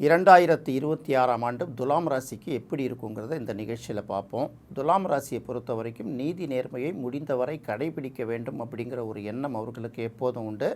இரண்டாயிரத்தி இருபத்தி ஆறாம் ஆண்டு துலாம் ராசிக்கு எப்படி இருக்குங்கிறத இந்த நிகழ்ச்சியில் பார்ப்போம். துலாம் ராசியை பொறுத்த வரைக்கும் நீதி நேர்மையை முடிந்தவரை கடைபிடிக்க வேண்டும் அப்படிங்கிற ஒரு எண்ணம் அவர்களுக்கு எப்போதும் உண்டு.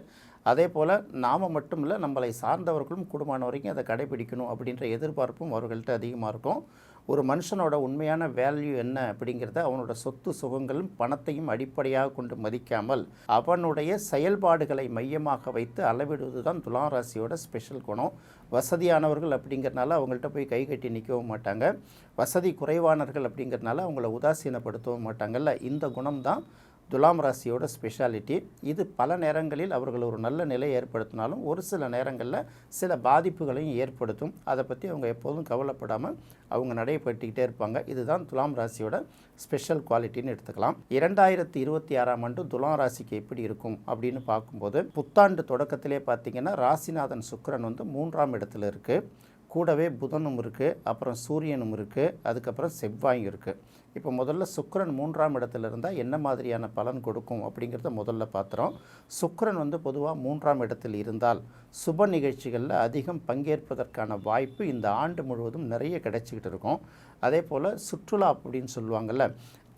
அதே போல் நாம் மட்டும் இல்லை நம்மளை சார்ந்தவர்களும் குடும்பம் வரைக்கும் அதை கடைபிடிக்கணும் அப்படின்ற எதிர்பார்ப்பும் அவர்கள்ட்ட அதிகமாக இருக்கும். ஒரு மனுஷனோட உண்மையான வேல்யூ என்ன அப்படிங்கிறத அவனோட சொத்து சுகங்களும் பணத்தையும் அடிப்படையாக கொண்டு மதிக்காமல் அவனுடைய செயல்பாடுகளை மையமாக வைத்து அளவிடுவது தான் துலாம் ராசியோட ஸ்பெஷல் குணம். வசதியானவர்கள் அப்படிங்கிறனால அவங்கள்ட்ட போய் கை கட்டி நிற்கவும் மாட்டாங்க. வசதி குறைவானவர்கள் அப்படிங்கிறனால அவங்கள உதாசீனப்படுத்தவும் மாட்டாங்கல்ல. இந்த குணம் தான் துலாம் ராசியோட ஸ்பெஷாலிட்டி இது பல நேரங்களில் அவர்கள் ஒரு நல்ல நிலை ஏற்படுத்தினாலும் ஒரு சில நேரங்களில் சில பாதிப்புகளையும் ஏற்படுத்தும். அதை பற்றி அவங்க எப்போதும் கவலைப்படாமல் அவங்க நடைபெற்றுக்கிட்டே இருப்பாங்க. இதுதான் துலாம் ராசியோட ஸ்பெஷல் குவாலிட்டின்னு எடுத்துக்கலாம். இரண்டாயிரத்தி இருபத்தி ஆறாம் ஆண்டு துலாம் ராசிக்கு எப்படி இருக்கும் அப்படின்னு பார்க்கும்போது புத்தாண்டு தொடக்கத்திலே பார்த்தீங்கன்னா ராசிநாதன் சுக்கரன் வந்து மூன்றாம் இடத்துல இருக்குது கூடவே புதனும் இருக்குது அப்புறம் சூரியனும் இருக்குது அதுக்கப்புறம் செவ்வாயும் இருக்குது இப்போ முதல்ல சுக்கிரன் மூன்றாம் இடத்துல இருந்தால் என்ன மாதிரியான பலன் கொடுக்கும் அப்படிங்கிறத முதல்ல பார்த்துறோம் சுக்கரன் வந்து பொதுவாக மூன்றாம் இடத்தில் இருந்தால் சுப நிகழ்ச்சிகளில் அதிகம் பங்கேற்பதற்கான வாய்ப்பு இந்த ஆண்டு முழுவதும் நிறைய கிடைச்சிக்கிட்டு இருக்கும். அதே போல் சுற்றுலா அப்படின்னு சொல்லுவாங்கள்ல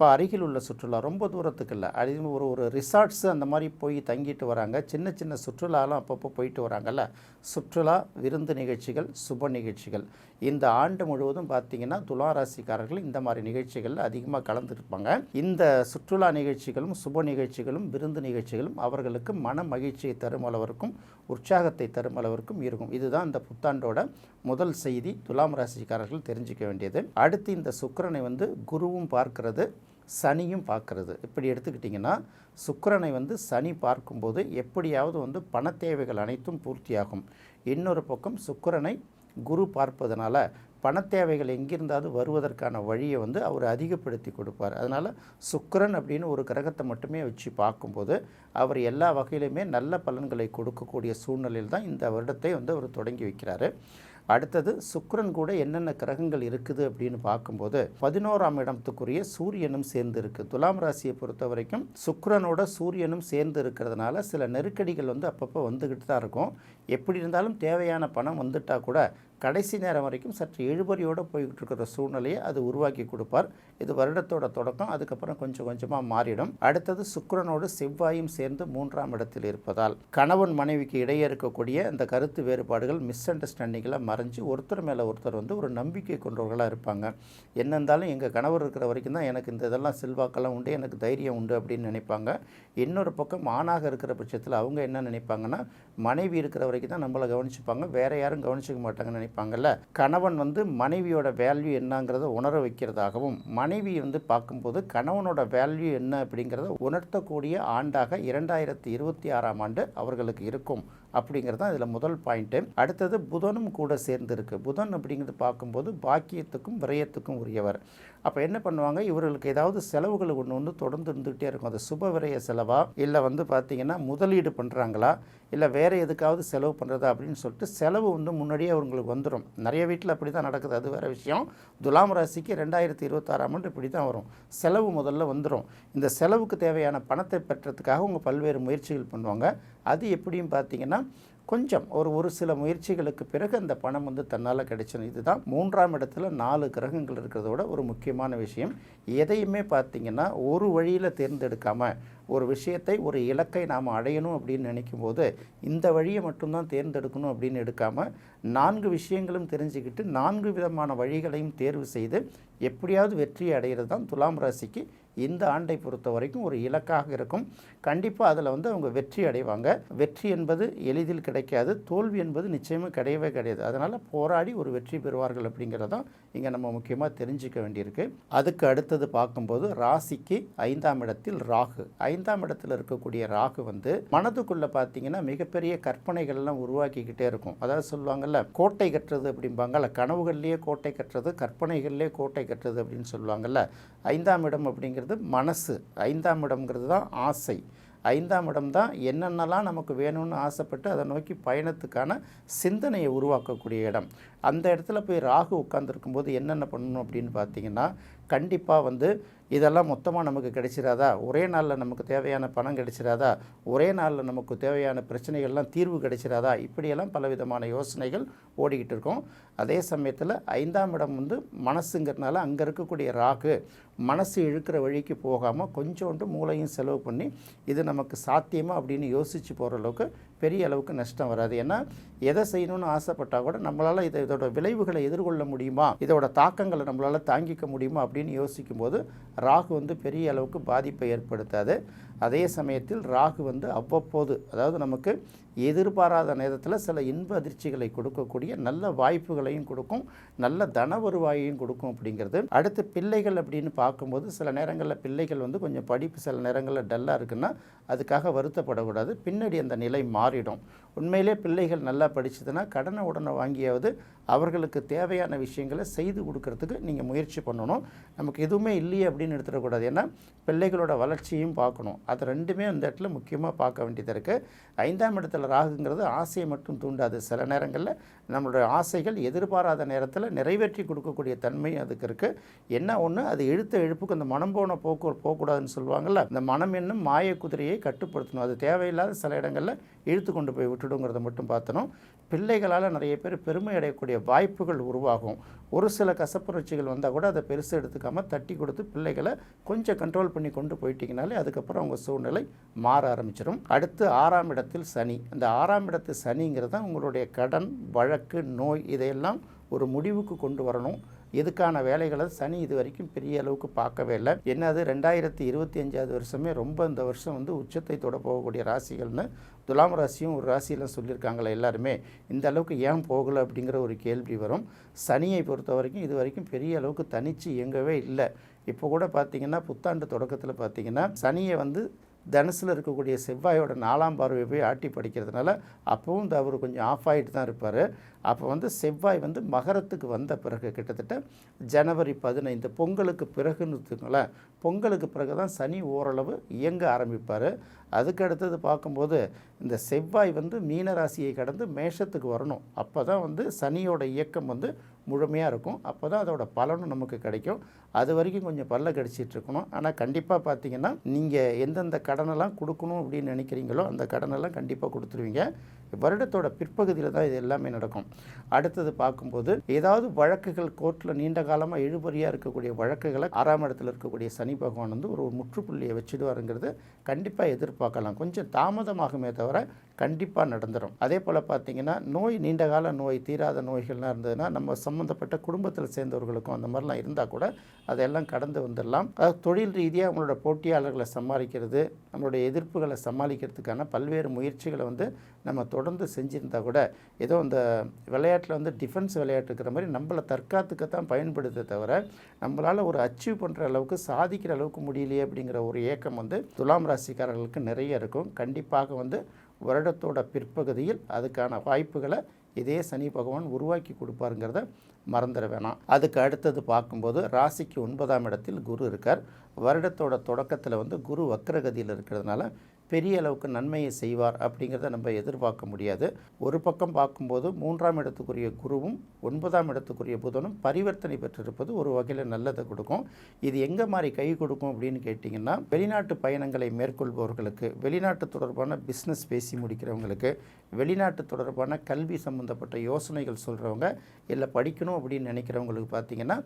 இப்போ அருகில் உள்ள சுற்றுலா ரொம்ப தூரத்துக்கு இல்லை. அது ஒரு ஒரு ரிசார்ட்ஸு அந்த மாதிரி போய் தங்கிட்டு வராங்க. சின்ன சின்ன சுற்றுலாலாம் அப்பப்போ போயிட்டு வராங்கல்ல. சுற்றுலா விருந்து நிகழ்ச்சிகள் சுப நிகழ்ச்சிகள். இந்த ஆண்டு முழுவதும் பார்த்திங்கன்னா துலா ராசிக்காரர்கள் இந்த மாதிரி நிகழ்ச்சிகளில் அதிகமாக கலந்துருப்பாங்க. இந்த சுற்றுலா நிகழ்ச்சிகளும் சுப நிகழ்ச்சிகளும் விருந்து நிகழ்ச்சிகளும் அவர்களுக்கு மன மகிழ்ச்சியை தரும் அளவிற்கும் உற்சாகத்தை தரும் அளவிற்கும் இருக்கும். இதுதான் இந்த புத்தாண்டோட முதல் செய்தி. துலாம் ராசிக்காரர்கள் தெரிஞ்சிக்க வேண்டியது. அடுத்து இந்த சுக்கரனை வந்து குருவும் பார்க்கிறது. சனியும் பார்க்கறது. இப்படி எடுத்துக்கிட்டிங்கன்னா சுக்கரனை வந்து சனி பார்க்கும்போது எப்படியாவது வந்து பண தேவைகள் அனைத்தும் பூர்த்தியாகும். இன்னொரு பக்கம் சுக்கரனை குரு பார்ப்பதனால பணத்தேவைகள் எங்கிருந்தாவது வருவதற்கான வழியை வந்து அவர் அதிகப்படுத்தி கொடுப்பார். அதனால் சுக்கரன் அப்படின்னு ஒரு கிரகத்தை மட்டுமே வச்சு பார்க்கும்போது அவர் எல்லா வகையிலுமே நல்ல பலன்களை கொடுக்கக்கூடிய சூழ்நிலையில் தான் இந்த வருடத்தை வந்து அவர் தொடங்கி வைக்கிறாரு. அடுத்தது சுக்கரன் கூட என்னென்ன கிரகங்கள் இருக்குது அப்படின்னு பார்க்கும்போது பதினோராம் இடத்துக்குரிய சூரியனும் சேர்ந்து இருக்குது துலாம் ராசியை பொறுத்த வரைக்கும் சுக்கரனோட சூரியனும் சேர்ந்து இருக்கிறதுனால சில நெருக்கடிகள் வந்து அப்பப்போ வந்துக்கிட்டு தான் இருக்கும். எப்படி இருந்தாலும் தேவையான பணம் வந்துட்டா கூட கடைசி நேரம் வரைக்கும் சற்று இழுபறியோடு போய்கிட்டு இருக்கிற சூழ்நிலையை அது உருவாக்கி கொடுப்பார். இது வருடத்தோட தொடக்கம். அதுக்கப்புறம் கொஞ்சம் கொஞ்சமாக மாறிடும். அடுத்தது சுக்கரனோடு செவ்வாயும் சேர்ந்து மூன்றாம் இடத்தில் இருப்பதால் கணவன் மனைவிக்கு இடையே இருக்கக்கூடிய இந்த கருத்து வேறுபாடுகள் மிஸ் அண்டர்ஸ்டாண்டிங்கில் மறைஞ்சு ஒருத்தர் மேலே ஒருத்தர் வந்து ஒரு நம்பிக்கை கொண்டவர்களாக இருப்பாங்க. என்ன இருந்தாலும் எங்கள் கணவர் இருக்கிற வரைக்கும் தான் எனக்கு இந்த இதெல்லாம் செல்வாக்கெல்லாம் உண்டு எனக்கு தைரியம் உண்டு அப்படின்னு நினைப்பாங்க. இன்னொரு பக்கம் ஆணாக இருக்கிற பட்சத்தில் அவங்க என்ன நினைப்பாங்கன்னா மனைவி இருக்கிற வரைக்கும் தான் நம்மளை கவனிச்சுப்பாங்க. வேற யாரும் கவனிச்சிக்க மாட்டாங்கன்னு நினைப்பாங்கல்ல? கணவன் வந்து மனைவியோட வேல்யூ என்னங்கிறத உணர வைக்கிறதாகவும் மனைவி வந்து பார்க்கும்போது கணவனோட வேல்யூ என்ன அப்படிங்கிறத உணர்த்தக்கூடிய ஆண்டாக இரண்டாயிரத்தி இருபத்தி ஆறாம் ஆண்டு அவர்களுக்கு இருக்கும். அப்படிங்கிறது தான் இதில் முதல் பாயிண்ட்டு. அடுத்தது புதனும் கூட சேர்ந்துருக்கு. புதன் அப்படிங்கிறது பார்க்கும்போது பாக்கியத்துக்கும் விரயத்துக்கும் உரியவர். அப்போ என்ன பண்ணுவாங்க? இவர்களுக்கு ஏதாவது செலவுகள் ஒன்று ஒன்று தொடர்ந்து இருந்துகிட்டே இருக்கும். அது சுப விரய செலவா? இல்லை வந்து பார்த்திங்கன்னா முதலீடு பண்ணுறாங்களா இல்லை வேறு எதுக்காவது செலவு பண்ணுறதா அப்படின்னு சொல்லிட்டு செலவு வந்து முன்னாடியே அவங்களுக்கு வந்துடும் நிறைய வீட்டில் அப்படி தான் நடக்குது. அது வேறு விஷயம். துலாம் ராசிக்கு ரெண்டாயிரத்தி இருபத்தாறாம் ஆண்டு இப்படி தான் வரும். செலவு முதல்ல வந்துடும் இந்த செலவுக்கு தேவையான பணத்தை பெற்றதுக்காக அவங்க பல்வேறு முயற்சிகள் பண்ணுவாங்க. அது எப்படியும் பார்த்தீங்கன்னா கொஞ்சம் ஒரு ஒரு சில முயற்சிகளுக்கு பிறகு அந்த பணம் வந்து தன்னால் கிடைச்சிடும் இதுதான் மூன்றாம் இடத்துல நாலு கிரகங்கள் இருக்கிறதோட ஒரு முக்கியமான விஷயம். எதையுமே பார்த்திங்கன்னா ஒரு வழியில் தேர்ந்தெடுக்காமல் ஒரு விஷயத்தை ஒரு இலக்கை நாம் அடையணும் அப்படின்னு நினைக்கும் போது இந்த வழியை மட்டும்தான் தேர்ந்தெடுக்கணும் அப்படின்னு எடுக்காமல் நான்கு விஷயங்களும் தெரிஞ்சுக்கிட்டு நான்கு விதமான வழிகளையும் தேர்வு செய்து எப்படியாவது வெற்றி அடைகிறது தான் துலாம் ராசிக்கு இந்த ஆண்டை பொறுத்த வரைக்கும் ஒரு இலக்காக இருக்கும். கண்டிப்பாக அதில் வந்து அவங்க வெற்றி அடைவாங்க. வெற்றி என்பது எளிதில் கிடைக்காது தோல்வி என்பது நிச்சயமாக கிடையவே கிடையாது. அதனால் போராடி ஒரு வெற்றி பெறுவார்கள் அப்படிங்கிறதான் இங்கே நம்ம முக்கியமாக தெரிஞ்சுக்க வேண்டியிருக்கு. அதுக்கு அடுத்தது பார்க்கும்போது ராசிக்கு ஐந்தாம் இடத்தில் ராகு. ஐந்தாம் இடத்தில் இருக்கக்கூடிய ராகு வந்து மனதுக்குள்ளே பார்த்தீங்கன்னா மிகப்பெரிய கற்பனைகள்லாம் உருவாக்கிக்கிட்டே இருக்கும். அதாவது சொல்லுவாங்கல்ல கோட்டை கட்டுறது அப்படிம்பாங்கல்ல கனவுகள்லேயே கோட்டை கட்டுறது கற்பனைகள்லேயே கோட்டை கட்டுறது அப்படின்னு சொல்லுவாங்கல்ல ஐந்தாம் இடம் அப்படிங்கிறது மனசு. ஐந்தாம் இடம்ங்கிறது தான் ஆசை. ஐந்தாம் இடம் தான் என்னென்னலாம் நமக்கு வேணும்னு ஆசைப்பட்டு அதை நோக்கி பயணத்துக்கான சிந்தனையை உருவாக்கக்கூடிய இடம். அந்த இடத்துல போய் ராகு உட்காந்துருக்கும் போது என்னென்ன பண்ணணும் அப்படின்னு பார்த்தீங்கன்னா கண்டிப்பாக வந்து இதெல்லாம் மொத்தமாக நமக்கு கிடைச்சிடாதா ஒரே நாளில் நமக்கு தேவையான பணம் கிடைச்சிடாதா ஒரே நாளில் நமக்கு தேவையான பிரச்சனைகள்லாம் தீர்வு கிடைச்சிராதா? இப்படியெல்லாம் பலவிதமான யோசனைகள் ஓடிக்கிட்டு இருக்கோம். அதே சமயத்தில் ஐந்தாம் இடம் வந்து மனசுங்கிறதுனால அங்கே இருக்கக்கூடிய ராகு மனசு இழுக்கிற வழிக்கு போகாமல் கொஞ்சோண்டு மூளையும் செலவு பண்ணி இது நமக்கு சாத்தியமாக அப்படின்னு யோசித்து போகிற அளவுக்கு பெரிய அளவுக்கு நஷ்டம் வராது. ஏன்னா எதை செய்யணும்னு ஆசைப்பட்டால் கூட நம்மளால் இதை இதோட விளைவுகளை எதிர்கொள்ள முடியுமா? இதோட தாக்கங்களை நம்மளால் தாங்கிக்க முடியுமா அப்படின்னு யோசிக்கும் போது ராகு வந்து பெரிய அளவுக்கு பாதிப்பை ஏற்படுத்தாது. அதே சமயத்தில் ராகு வந்து அவ்வப்போது அதாவது நமக்கு எதிர்பாராத நேரத்தில் சில இன்ப அதிர்ச்சிகளை கொடுக்கக்கூடிய நல்ல வாய்ப்புகளையும் கொடுக்கும் நல்ல தன வருவாயையும் கொடுக்கும் அப்படிங்கிறது. அடுத்து பிள்ளைகள் அப்படின்னு பார்க்கும்போது சில நேரங்களில் பிள்ளைகள் வந்து கொஞ்சம் படிப்பு சில நேரங்களில் டல்லாக இருக்குன்னா அதுக்காக வருத்தப்படக்கூடாது. பின்னாடி அந்த நிலை மாறிடும். உண்மையிலே பிள்ளைகள் நல்லா படிச்சதுன்னா கடனை உடனே வாங்கியாவது அவர்களுக்கு தேவையான விஷயங்களை செய்து கொடுக்கறதுக்கு நீங்கள் முயற்சி பண்ணணும். நமக்கு எதுவுமே இல்லையே அப்படின்னு எடுத்துடக்கூடாது. ஏன்னா பிள்ளைகளோட வளர்ச்சியும் பார்க்கணும். அது ரெண்டுமே அந்த இடத்துல முக்கியமாக பார்க்க வேண்டியது இருக்குது ஐந்தாம் இடத்துல ராகுங்கிறது ஆசையை மட்டும் தூண்டாது. சில நேரங்களில் நம்மளுடைய ஆசைகள் எதிர்பாராத நேரத்தில் நிறைவேற்றி கொடுக்கக்கூடிய தன்மை அதுக்கு இருக்குது என்ன ஒன்று அது இழுத்த இழுப்புக்கு அந்த மனம் போன போக்கு போகக்கூடாதுன்னு சொல்லுவாங்கள்ல இந்த மனம் என்னும் மாய குதிரையை கட்டுப்படுத்தணும். அது தேவையில்லாத சில இடங்களில் இழுத்து கொண்டு போய் விட்டுடுங்கிறத மட்டும் பார்த்தணும். பிள்ளைகளால் நிறைய பேர் பெருமை அடையக்கூடிய வாய்ப்புகள் உருவாகும். ஒரு சில கசப்புணர்ச்சிகள் வந்தால் கூட அதை பெருசு எடுத்துக்காமல் தட்டி கொடுத்து பிள்ளைகளை கொஞ்சம் கண்ட்ரோல் பண்ணி கொண்டு போயிட்டீங்கனாலே அதுக்கப்புறம் அவங்க சூழ்நிலை மாற ஆரம்பிச்சிடும் அடுத்து ஆறாம் இடத்தில் சனி. இந்த ஆறாம் இடத்து சனிங்கிறது தான் உங்களுடைய கடன் வழக்கு நோய் இதையெல்லாம் ஒரு முடிவுக்கு கொண்டு வரணும். இதுக்கான வேலைகளை சனி இது வரைக்கும் பெரிய அளவுக்கு பார்க்கவே இல்லை. என்னது? ரெண்டாயிரத்தி இருபத்தி அஞ்சாவது வருஷமே ரொம்ப இந்த வருஷம் வந்து உச்சத்தை தொட போகக்கூடிய ராசிகள்னு துலாம் ராசியும் ஒரு ராசியெல்லாம் சொல்லியிருக்காங்களே எல்லாருமே. இந்த அளவுக்கு ஏன் போகலை அப்படிங்கிற ஒரு கேள்வி வரும். சனியை பொறுத்த வரைக்கும் இது வரைக்கும் பெரிய அளவுக்கு தனிச்சு இயங்கவே இல்லை. இப்போ கூட பார்த்தீங்கன்னா புத்தாண்டு தொடக்கத்தில் பார்த்தீங்கன்னா சனியை வந்து தனுசில் இருக்கக்கூடிய செவ்வாயோட நாலாம் பார்வை போய் ஆட்டி படிக்கிறதுனால அப்பவும் அவர் கொஞ்சம் ஆஃப் ஆகிட்டு தான் இருப்பார். அப்போ வந்து செவ்வாய் வந்து மகரத்துக்கு வந்த பிறகு கிட்டத்தட்ட ஜனவரி பதினைந்து பொங்கலுக்கு பிறகுன்னு வச்சுக்கோங்களேன் பொங்கலுக்கு பிறகு தான் சனி ஓரளவு இயங்க ஆரம்பிப்பார். அதுக்கு அடுத்தது பார்க்கும்போது இந்த செவ்வாய் வந்து மீன ராசியை கடந்து மேஷத்துக்கு வரணும். அப்போ தான் வந்து சனியோட இயக்கம் வந்து முழுமையாக இருக்கும். அப்போ தான் அதோட பலனும் நமக்கு கிடைக்கும். அது வரைக்கும் கொஞ்சம் பல்ல கடிச்சிட்டு இருக்கணும். ஆனால் கண்டிப்பாக பார்த்தீங்கன்னா நீங்கள் எந்தெந்த கடனெல்லாம் கொடுக்கணும் அப்படின்னு நினைக்கிறீங்களோ அந்த கடனெல்லாம் கண்டிப்பாக கொடுத்துருவீங்க. வருடத்தோட பிற்பகுதியில் தான் இது எல்லாமே நடக்கும். அடுத்தது பார்க்கும்போது ஏதாவது வழக்குகள் கோர்ட்டில் நீண்ட காலமாக இழுபறியாக இருக்கக்கூடிய வழக்குகளை ஆறாம் இடத்துல இருக்கக்கூடிய சனி பகவான் வந்து ஒரு முற்றுப்புள்ளியை வச்சுடுவாருங்கிறது கண்டிப்பாக எதிர்பார்க்கலாம். கொஞ்சம் தாமதமாகுமே தவிர கண்டிப்பாக நடந்துடும் அதே போல் பார்த்தீங்கன்னா நோய் நீண்ட கால நோய் தீராத நோய்கள்லாம் இருந்ததுன்னா நம்ம சம்மந்தப்பட்ட குடும்பத்தில் சேர்ந்தவர்களுக்கும் அந்த மாதிரிலாம் இருந்தால் கூட அதெல்லாம் கடந்து வந்துடலாம். அதாவது தொழில் ரீதியாக அவங்களோட போட்டியாளர்களை சமாளிக்கிறது நம்மளுடைய எதிர்ப்புகளை சமாளிக்கிறதுக்கான பல்வேறு முயற்சிகளை வந்து நம்ம தொடர்ந்து செஞ்சுருந்தா கூட ஏதோ இந்த விளையாட்டில் வந்து டிஃபென்ஸ் விளையாட்டு இருக்கிற மாதிரி நம்மளை தற்காத்துக்க தான் பயன்படுத்த தவிர நம்மளால் ஒரு அச்சீவ் பண்ணுற அளவுக்கு சாதிக்கிற அளவுக்கு முடியலையே அப்படிங்கிற ஒரு ஏக்கம் வந்து துலாம் ராசிக்காரர்களுக்கு நிறைய இருக்கும். கண்டிப்பாக வந்து வருடத்தோட பிற்பகுதியில் அதுக்கான வாய்ப்புகளை இதே சனி பகவான் உருவாக்கி கொடுப்பாருங்கிறத மறந்துட வேணாம். அதுக்கு அடுத்தது பார்க்கும்போது ராசிக்கு ஒன்பதாம் இடத்தில் குரு இருக்கார். வருடத்தோட தொடக்கத்தில் வந்து குரு வக்ரகதியில் இருக்கிறதுனால பெரிய அளவுக்கு நன்மையை செய்வார் அப்படிங்கிறத நம்ம எதிர்பார்க்க முடியாது. ஒரு பக்கம் பார்க்கும்போது மூன்றாம் இடத்துக்குரிய குருவும் ஒன்பதாம் இடத்துக்குரிய புதனும் பரிவர்த்தனை பெற்றிருப்பது ஒரு வகையில் நல்லதை கொடுக்கும். இது எங்கே மாதிரி கை கொடுக்கும் அப்படின்னு கேட்டிங்கன்னா வெளிநாட்டு பயணங்களை மேற்கொள்பவர்களுக்கு வெளிநாட்டு தொடர்பான பிஸ்னஸ் பேசி முடிக்கிறவங்களுக்கு வெளிநாட்டு தொடர்பான கல்வி சம்மந்தப்பட்ட யோசனைகள் சொல்கிறவங்க இல்லை படிக்கணும் அப்படின்னு நினைக்கிறவங்களுக்கு பார்த்தீங்கன்னா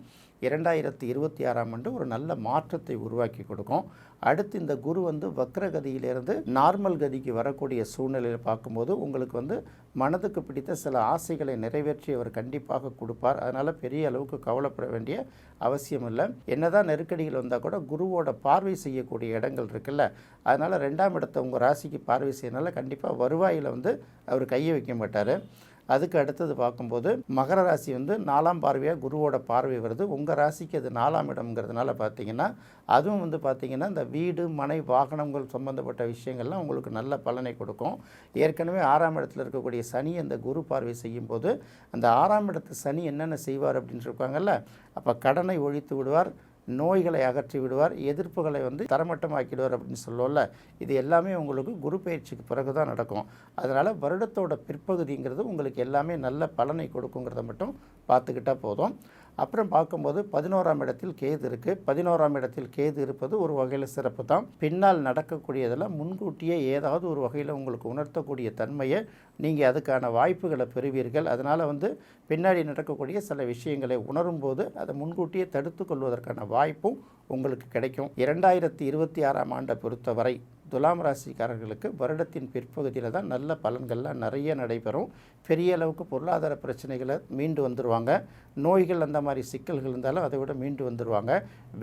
இரண்டாயிரத்தி இருபத்தி ஆறாம் ஆண்டு ஒரு நல்ல மாற்றத்தை உருவாக்கி கொடுக்கும். அடுத்து இந்த குரு வந்து வக்ரகதியிலிருந்து நார்மல் கதிக்கு வரக்கூடிய சூழ்நிலையில் பார்க்கும்போது உங்களுக்கு வந்து மனதுக்கு பிடித்த சில ஆசைகளை நிறைவேற்றி அவர் கண்டிப்பாக கொடுப்பார். அதனால் பெரிய அளவுக்கு கவலைப்பட வேண்டிய அவசியம் இல்லை. என்னதான் நெருக்கடிகள் வந்தால் கூட குருவோட பார்வை செய்யக்கூடிய இடங்கள் இருக்குல்ல. அதனால் ரெண்டாம் இடத்தை உங்கள் ராசிக்கு பார்வை செய்யறதுனால கண்டிப்பாக வருவாயில் வந்து அவர் கையை வைக்க மாட்டார். அதுக்கு அடுத்தது பார்க்கும்போது மகர ராசி வந்து நாலாம் பார்வையாக குருவோட பார்வை வருது. உங்கள் ராசிக்கு அது நாலாம் இடம்ங்கிறதுனால பார்த்தீங்கன்னா அதுவும் வந்து பார்த்திங்கன்னா இந்த வீடு மனை வாகனங்கள் சம்மந்தப்பட்ட விஷயங்கள்லாம் உங்களுக்கு நல்ல பலனை கொடுக்கும். ஏற்கனவே ஆறாம் இடத்துல இருக்கக்கூடிய சனி அந்த குரு பார்வை செய்யும்போது அந்த ஆறாம் இடத்து சனி என்னென்ன செய்வார் அப்படின்னு இருக்காங்கல்ல அப்போ கடனை ஒழித்து விடுவார். நோய்களை அகற்றி விடுவார் எதிர்ப்புகளை வந்து தரமட்டமாக்கிடுவார் அப்படின்னு சொல்லுவோம்ல இது எல்லாமே உங்களுக்கு குரு பயிற்சிக்கு பிறகு தான் நடக்கும். அதனால் வருடத்தோட பிற்பகுதிங்கிறது உங்களுக்கு எல்லாமே நல்ல பலனை கொடுக்குங்கிறத மட்டும் பார்த்துக்கிட்டா போதும். அப்புறம் பார்க்கும்போது பதினோராம் இடத்தில் கேது இருக்குது பதினோராம் இடத்தில் கேது இருப்பது ஒரு வகையில் சிறப்பு தான். பின்னால் நடக்கக்கூடியதெல்லாம் முன்கூட்டியே ஏதாவது ஒரு வகையில் உங்களுக்கு உணர்த்தக்கூடிய தன்மையை நீங்கள் அதுக்கான வாய்ப்புகளை பெறுவீர்கள். அதனால் வந்து பின்னாடி நடக்கக்கூடிய சில விஷயங்களை உணரும்போது அதை முன்கூட்டியே தடுத்து கொள்வதற்கான வாய்ப்பும் உங்களுக்கு கிடைக்கும். இரண்டாயிரத்தி இருபத்தி ஆறாம் ஆண்டை பொறுத்தவரை துலாம் ராசிக்காரர்களுக்கு வருடத்தின் பிற்பகுதியில் தான் நல்ல பலன்கள்லாம் நிறைய நடைபெறும். பெரிய அளவுக்கு பொருளாதார பிரச்சனைகளை மீண்டு வந்துடுவாங்க நோய்கள் அந்த மாதிரி சிக்கல்கள் இருந்தாலும் அதை விட மீண்டு வந்துடுவாங்க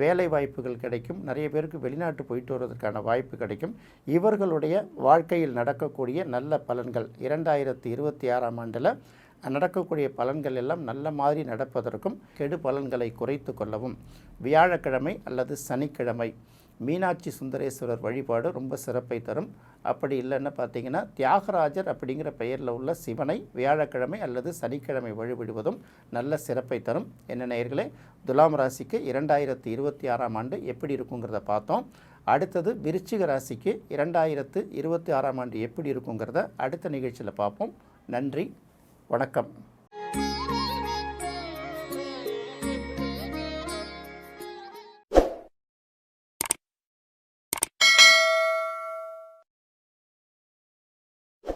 வேலை வாய்ப்புகள் கிடைக்கும். நிறைய பேருக்கு வெளிநாட்டு போயிட்டு வருவதற்கான வாய்ப்பு கிடைக்கும். இவர்களுடைய வாழ்க்கையில் நடக்கக்கூடிய நல்ல பலன்கள் இரண்டாயிரத்தி இருபத்தி ஆறாம் ஆண்டில் நடக்கக்கூடிய பலன்கள் எல்லாம் நல்ல மாதிரி நடப்பதற்கும் கெடு பலன்களை குறைத்து கொள்ளவும். வியாழக்கிழமை அல்லது சனிக்கிழமை மீனாட்சி சுந்தரேஸ்வரர் வழிபாடு ரொம்ப சிறப்பை தரும். அப்படி இல்லைன்னு பார்த்தீங்கன்னா தியாகராஜர் அப்படிங்கிற பெயரில் உள்ள சிவனை வியாழக்கிழமை அல்லது சனிக்கிழமை வழிபடுவதும் நல்ல சிறப்பை தரும். என்ன நேயர்களே துலாம் ராசிக்கு இரண்டாயிரத்து இருபத்தி ஆறாம் ஆண்டு எப்படி இருக்குங்கிறத பார்த்தோம். அடுத்தது விருச்சிக ராசிக்கு இரண்டாயிரத்து இருபத்தி ஆறாம் ஆண்டு எப்படி இருக்குங்கிறத அடுத்த நிகழ்ச்சியில் பார்ப்போம். நன்றி வணக்கம்.